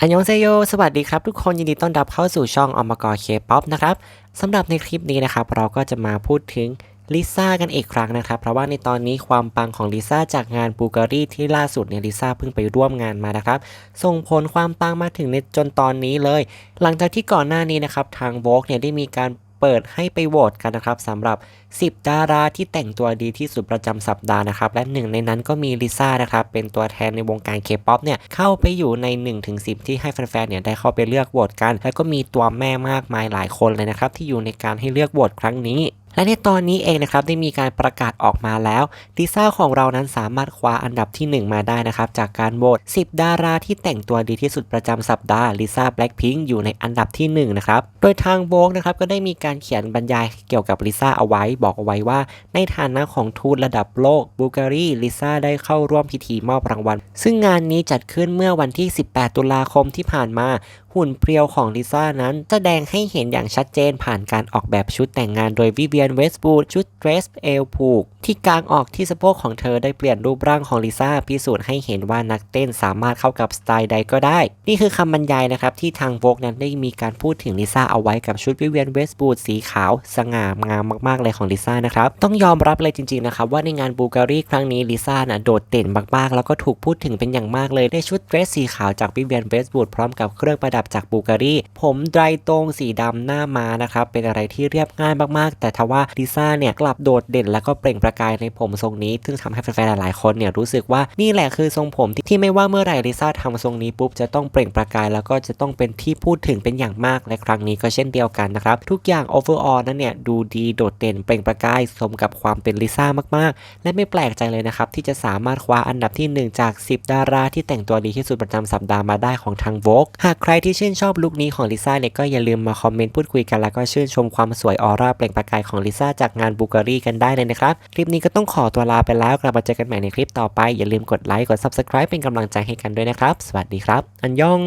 อันยองเซโย สวัสดีครับทุกคนยินดีต้อนรับเข้าสู่ช่องอมกรเคป๊อปนะครับสำหรับในคลิปนี้นะครับ เราก็จะมาพูดถึงลิซ่ากันอีกครั้งนะครับ เพราะว่าในตอนนี้ความปังของลิซ่าจากงานบูการีที่ล่าสุดเนี่ยลิซ่าเพิ่งไปร่วมงานมานะครับ ส่งผลความปังมาถึงในจนตอนนี้เลย หลังจากที่ก่อนหน้านี้นะครับ ทางโวกเนี่ยได้มีการ เปิดให้ไปโหวตกันนะครับสำหรับ 10 ดาราที่แต่งตัวดีที่สุดประจำสัปดาห์นะครับ และหนึ่งในนั้นก็มีลิซ่านะครับ เป็นตัวแทนในวงการเคป๊อปเนี่ย เข้าไปอยู่ใน 1-10 ที่ให้แฟนๆเนี่ยได้เข้าไปเลือกโหวตกัน แล้วก็มีตัวแม่มากมายหลายคนเลยนะครับ ที่อยู่ในการให้เลือกโหวตครั้งนี้ และในตอนนี้เองนะครับได้มีการประกาศออกมาแล้วลิซ่าของเรานั้นสามารถคว้าอันดับที่ 1 มาได้นะครับจากการโหวต10 ดาราที่แต่งตัวดีที่สุดประจำสัปดาห์ลิซ่าแบล็คพิงค์อยู่ในอันดับที่1นะครับโดยทางโบกนะครับก็ได้มีการเขียนบรรยายเกี่ยวกับลิซ่าเอาไว้ บอกเอาไว้ว่า ในฐานะของทูตระดับโลกบูการีลิซ่าได้เข้าร่วมพิธีมอบรางวัล ซึ่งงานนี้จัดขึ้นเมื่อวันที่ 18 ตุลาคมที่ผ่านมาหุ่นเพรียวของลิซ่านั้นแสดงให้เห็นอย่างชัดเจนผ่านการออกแบบชุดแต่งงานโดยวิเวียนเวสบูดชุดเดรสเอลผูก ที่กลางออกที่สะโพกของเธอได้เปลี่ยนรูปร่างของลิซ่าพิสูจน์ให้เห็นว่านักเต้นสามารถเข้ากับสไตล์ใดก็ได้ นี่คือคำบรรยายนะครับที่ทางโวกนั้นได้มีการพูดถึงลิซ่าเอาไว้กับชุดวิเวียนเวสบูดสีขาว สง่างามมากๆเลยของลิซ่านะครับต้องยอมรับเลยจริงๆนะครับว่าในงานบูการีครั้งนี้ลิซ่าน่ะโดดเด่นมากๆ แล้วก็ถูกพูดถึงเป็นอย่างมากเลยในชุดเดรสสีขาวจากวิเวียนเวสบูดพร้อมกับเครื่องประดับจากบูการีผมไดรตรงสีดำหน้าม้านะครับ เป็นอะไรที่เรียบง่ายมากๆ แต่ทว่าลิซ่าเนี่ยกลับโดดเด่นแล้วก็เปล่งประกายในผมทรงนี้ ซึ่งทำให้แฟนๆ หลายๆคนเนี่ยรู้สึกว่านี่แหละคือทรงผมที่ที่ไม่ว่าเมื่อไหร่ลิซ่าทำทรงนี้ปุ๊บจะต้องเปล่งประกายแล้วก็จะต้องเป็นที่พูดถึงเป็นอย่างมากและครั้งนี้ก็เช่นเดียวกันนะครับ ทุกอย่าง overall นั้นเนี่ยดูดีโดดเด่นเปล่งประกายสมกับความเป็นลิซ่ามากๆ และไม่แปลกใจเลยนะครับที่จะสามารถคว้าอันดับที่ 1 จาก 10 ดาราที่แต่งตัวดีที่สุดประจำสัปดาห์มาได้ของทาง Vogue หากใครทที่ชื่นชอบลุคนี้ของลิซ่าเนี่ยก็อย่าลืมมาคอมเมนต์พูดคุยกันแล้วก็ชื่นชมความสวยออร่าเปล่งประกายของลิซ่าจากงานบูการีกันได้เลยนะครับ คลิปนี้ก็ต้องขอตัวลาไปแล้วกลับมาเจอกันใหม่ในคลิปต่อไปอย่าลืมกดไลค์กด subscribe เป็นกำลังใจให้กันด้วยนะครับ สวัสดีครับ อันยอง